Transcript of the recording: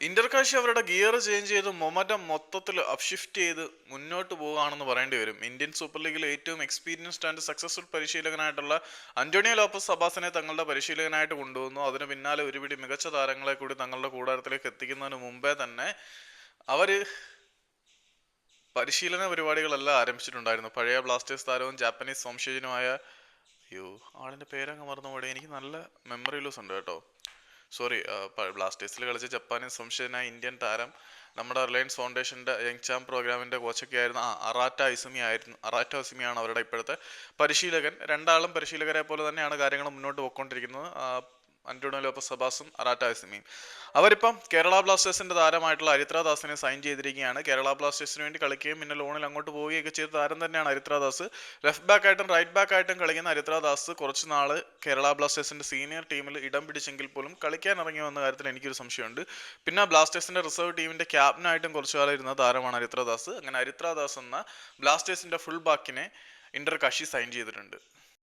ഇന്റർകാശി അവരുടെ gear change ചെയ്ത് മൊമറ്റം മൊത്തത്തിൽ അപ്ഷിഫ്റ്റ് ചെയ്ത് മുന്നോട്ട് പോവുകയാണെന്ന് പറയേണ്ടി വരും. ഇന്ത്യൻ സൂപ്പർ ലീഗിൽ ഏറ്റവും എക്സ്പീരിയൻസ്ഡ് ആൻഡ് സക്സസ്ഫുൾ പരിശീലകനായിട്ടുള്ള അന്റോണിയോ ലോപ്പസ് സബാസിനെ തങ്ങളുടെ പരിശീലകനായിട്ട് കൊണ്ടുവന്നു. അതിന് പിന്നാലെ ഒരുപിടി മികച്ച താരങ്ങളെ കൂടി തങ്ങളുടെ കൂടാരത്തിലേക്ക് എത്തിക്കുന്നതിന് മുമ്പേ തന്നെ അവർ പരിശീലന പരിപാടികളെല്ലാം ആരംഭിച്ചിട്ടുണ്ടായിരുന്നു. പഴയ ബ്ലാസ്റ്റേഴ്സ് താരവും ജാപ്പനീസ് വംശജനുമായ അയ്യോ ആളിന്റെ പേരങ്ങ് മറന്നുപോയി. എനിക്ക് നല്ല മെമ്മറി ലൂസ് ഉണ്ട് കേട്ടോ. സോറി ബ്ലാസ്റ്റേഴ്സിൽ കളിച്ച ജപ്പാനിൽ സംശയനായ ഇന്ത്യൻ താരം നമ്മുടെ റിലയൻസ് ഫൗണ്ടേഷന്റെ യങ് ചാമ്പ് പ്രോഗ്രാമിന്റെ കോച്ചൊക്കെ ആയിരുന്നു ആ അറാറ്റ ഐസുമി ആയിരുന്നു അറാറ്റ ഐസുമിയാണ് അവരുടെ ഇപ്പോഴത്തെ പരിശീലകൻ. രണ്ടാളും പരിശീലകരെ പോലെ തന്നെയാണ് കാര്യങ്ങൾ മുന്നോട്ട് പോയിക്കൊണ്ടിരിക്കുന്നത്. അന്റോണിയോ ലോപ്പസ് സബാസും അറാറ്റ സിമിയും അവരിപ്പം കേരള ബ്ലാസ്റ്റേഴ്സിന്റെ താരമായിട്ടുള്ള അരിത്ര ദാസിനെ സൈൻ ചെയ്തിരിക്കുകയാണ്. കേരള ബ്ലാസ്റ്റേഴ്സിന് വേണ്ടി കളിക്കുകയും പിന്നെ ലോണിൽ അങ്ങോട്ട് പോവുകയൊക്കെ ചെയ്ത താരം തന്നെയാണ് അരിത്ര ദാസ്. ലെഫ്റ്റ് ബാക്ക് ആയിട്ടും റൈറ്റ് ബാക്ക് ആയിട്ടും കളിക്കുന്ന അരിത്ര ദാസ് കുറച്ച് നാൾ കേരള ബ്ലാസ്റ്റേഴ്സിന്റെ സീനിയർ ടീമിൽ ഇടം പിടിച്ചെങ്കിൽ പോലും കളിക്കാൻ ഇറങ്ങി വന്ന കാര്യത്തിൽ എനിക്കൊരു സംശയമുണ്ട്. പിന്നെ ബ്ലാസ്റ്റേഴ്സിന്റെ റിസർവ് ടീമിന്റെ ക്യാപ്റ്റനായിട്ടും കുറച്ചു കാലം ഇരുന്ന താരമാണ് അരിത്ര ദാസ്. അങ്ങനെ അരിത്ര ദാസ് എന്ന ബ്ലാസ്റ്റേഴ്സിന്റെ ഫുൾ ബാക്കിനെ ഇന്റർ കഷി സൈൻ ചെയ്തിട്ടുണ്ട്.